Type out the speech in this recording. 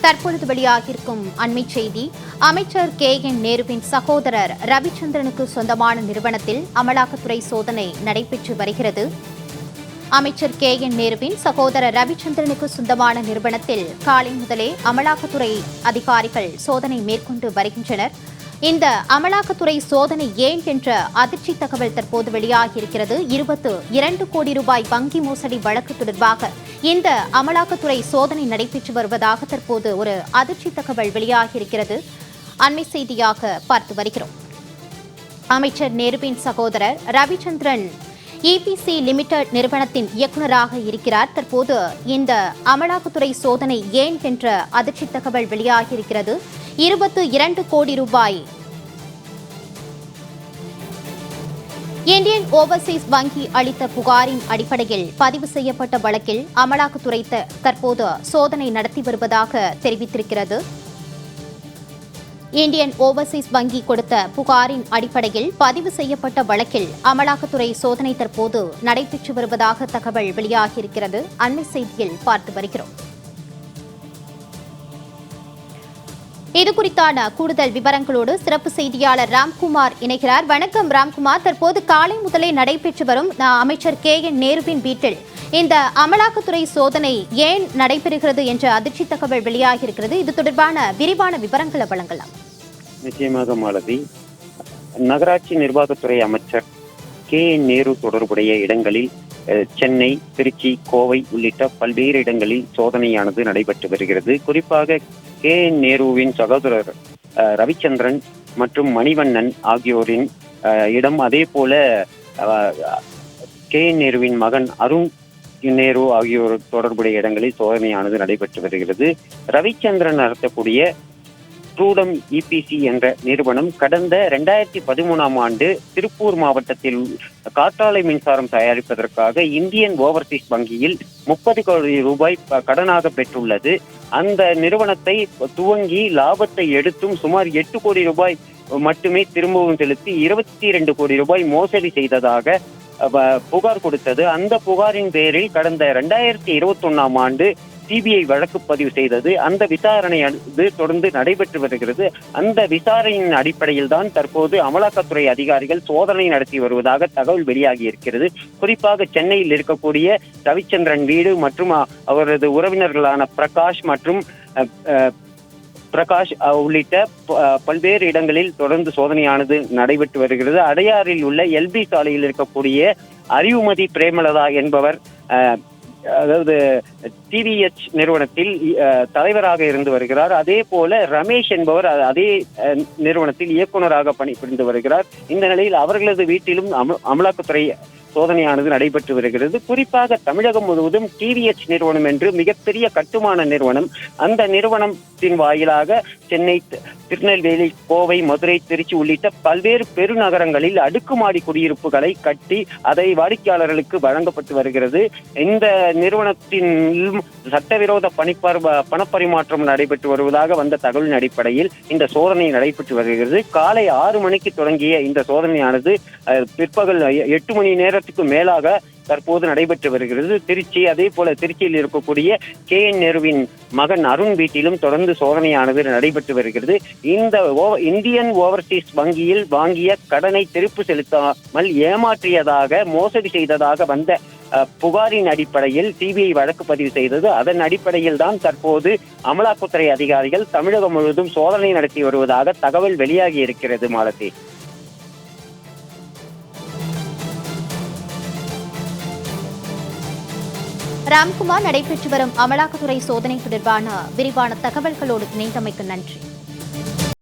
தற்பொழுது வெளியாகியிருக்கும் அண்மை செய்தி. அமைச்சர் கே. என். நேருவின் சகோதரர் ரவிச்சந்திரனுக்கு சொந்தமான நிறுவனத்தில் அமலாக்கத்துறை சோதனை நடைபெற்று வருகிறது. அமைச்சர் கே. என். நேருவின் சகோதரர் ரவிச்சந்திரனுக்கு சொந்தமான நிறுவனத்தில் காலை முதலே அமலாக்கத்துறை அதிகாரிகள் சோதனை மேற்கொண்டு வருகின்றனர். இந்த அமலாக்கத்துறை சோதனை ஏன் என்ற அதிர்ச்சி தகவல் தற்போது வெளியாகியிருக்கிறது. இருபத்து இரண்டு கோடி ரூபாய் வங்கி மோசடி வழக்கு தொடர்பாக இந்த அமலாக்கத்துறை சோதனை நடைபெற்று வருவதாக தற்போது ஒரு அதிர்ச்சி தகவல் வெளியாகியிருக்கிறது. அண்மை செய்தியாக பார்த்து வருகிறோம். அமைச்சர் நேருவின் சகோதரர் ரவிச்சந்திரன் இபிசி லிமிடெட் நிறுவனத்தின் இயக்குநராக இருக்கிறார். தற்போது இந்த அமலாக்கத்துறை சோதனை ஏன் என்ற அதிர்ச்சி தகவல் வெளியாகியிருக்கிறது. இருபத்து இரண்டு கோடி ரூபாய் இந்தியன் ஓவர்சீஸ் வங்கி அளித்த புகாரின் அடிப்படையில் பதிவு செய்யப்பட்ட வழக்கில் அமலாக்கத்துறை தற்போது சோதனை நடத்தி வருவதாக தெரிவித்திருக்கிறது. இந்தியன் ஓவர்சீஸ் வங்கி கொடுத்த புகாரின் அடிப்படையில் பதிவு செய்யப்பட்ட வழக்கில் அமலாக்கத்துறை சோதனை தற்போது நடைபெற்று வருவதாக தகவல் வெளியாகியிருக்கிறது. அண்மை செய்தியில் பார்த்து வருகிறோம். இது குறித்தான கூடுதல் விவரங்களோடு சிறப்பு செய்தியாளர் ராம்குமார் இணைகிறார். வணக்கம் ராம்குமார். தற்போது காலை முதலே நடைபெற்று வரும் அமைச்சர் கே. என். நேருவின் வீட்டில் இந்த அமலாக்கத்துறை சோதனை ஏன் நடைபெறுகிறது என்ற அதிர்ச்சி தகவல் வெளியாகியிருக்கிறது. இது தொடர்பான விரிவான விவரங்களை வழங்கலாம். நிச்சயமாக மாலதி. நகராட்சி நிர்வாகத்துறை அமைச்சர் கே. என். நேரு தொடர்புடைய இடங்களில் சென்னை திருச்சி கோவை உள்ளிட்ட பல்வேறு இடங்களில் சோதனையானது நடைபெற்று வருகிறது. குறிப்பாக கே. என் நேருவின் சகோதரர் ரவிச்சந்திரன் மற்றும் மணிவண்ணன் ஆகியோரின் இடம் அதே போல கே. என் நேருவின் மகன் அருண் நேரு ஆகியோர் தொடர்புடைய இடங்களில் சோதனையானது நடைபெற்று வருகிறது. ரவிச்சந்திரன் நடத்தக்கூடிய ட்ரூடம் இபிசி என்ற நிறுவனம் கடந்த ரெண்டாயிரத்தி பதிமூணாம் ஆண்டு திருப்பூர் மாவட்டத்தில் காற்றாலை மின்சாரம் தயாரிப்பதற்காக இந்தியன் ஓவர்சீஸ் வங்கியில் முப்பது கோடி ரூபாய் கடனாக பெற்றுள்ளது. அந்த நிறுவனத்தை துவங்கி லாபத்தை எடுத்தும் சுமார் எட்டு கோடி ரூபாய் மட்டுமே திரும்பவும் செலுத்தி இருபத்தி இரண்டு கோடி ரூபாய் மோசடி செய்ததாக புகார் கொடுத்தது. அந்த புகாரின் பேரில் கடந்த ரெண்டாயிரத்தி இருபத்தி ஒன்னாம் ஆண்டு சிபிஐ வழக்கு பதிவு செய்தது அந்த விசாரணை அது தொடர்ந்து நடைபெற்று வருகிறது. அந்த விசாரணையின் அடிப்படையில் தான் தற்போது அமலாக்கத்துறை அதிகாரிகள் சோதனை நடத்தி வருவதாக தகவல் வெளியாகி இருக்கிறது. குறிப்பாக சென்னையில் இருக்கக்கூடிய ரவிச்சந்திரன் வீடு மற்றும் அவரது உறவினர்களான பிரகாஷ் மற்றும் பிரகாஷ் உள்ளிட்ட ப- பல்வேறு இடங்களில் தொடர்ந்து சோதனையானது நடைபெற்று வருகிறது. அடையாறில் உள்ள எல்பி சாலையில் இருக்கக்கூடிய அறிவுமதி பிரேமலதா என்பவர் அதாவது டிவிஎச் நிறுவனத்தில் அஹ், தலைவராக இருந்து வருகிறார். அதே போல ரமேஷ் என்பவர் அதே அஹ், நிறுவனத்தில் இயக்குனராக பணிபுரிந்து வருகிறார். இந்த நிலையில் அவர்களது வீட்டிலும் அமலாக்கத்துறை சோதனையானது நடைபெற்று வருகிறது. குறிப்பாக தமிழகம் முழுவதும் டிவிஎச் நிறுவனம் என்று மிகப்பெரிய கட்டுமான நிறுவனம். அந்த நிறுவனத்தின் வாயிலாக சென்னை திருநெல்வேலி கோவை மதுரை திருச்சி உள்ளிட்ட பல்வேறு பெருநகரங்களில் அடுக்குமாடி குடியிருப்புகளை கட்டி அதை வாடிக்கையாளர்களுக்கு வழங்கப்பட்டு வருகிறது. இந்த நிறுவனத்தின் சட்டவிரோத பணிப்பர் பணப்பரிமாற்றம் நடைபெற்று வருவதாக வந்த தகவலின் அடிப்படையில் இந்த சோதனை நடைபெற்று வருகிறது. காலை ஆறு மணிக்கு தொடங்கிய இந்த சோதனையானது பிற்பகல் எட்டு மணி நேரம் நேரத்துக்கு மேலாக தற்போது நடைபெற்று வருகிறது. திருச்சி அதே போல திருச்சியில் இருக்கக்கூடிய கே என் நேருவின் மகன் அருண் வீட்டிலும் தொடர்ந்து சோதனையானது நடைபெற்று வருகிறது. இந்த இந்தியன் ஓவர்சீஸ் வங்கியில் வாங்கிய கடனை திருப்பு செலுத்தாமல் ஏமாற்றியதாக மோசடி செய்ததாக வந்த புகாரின் அடிப்படையில் சிபிஐ வழக்கு பதிவு செய்தது. அதன் அடிப்படையில் தான் தற்போது அமலாக்கத்துறை அதிகாரிகள் தமிழகம் முழுவதும் சோதனை நடத்தி வருவதாக தகவல் வெளியாகி இருக்கிறது மாலத்தி ராம்குமார் நடைபெற்று வரும் அமலாக்கத்துறை சோதனை தொடர்பான விரிவான தகவல்களோடு இணைந்தமைக்கு நன்றி.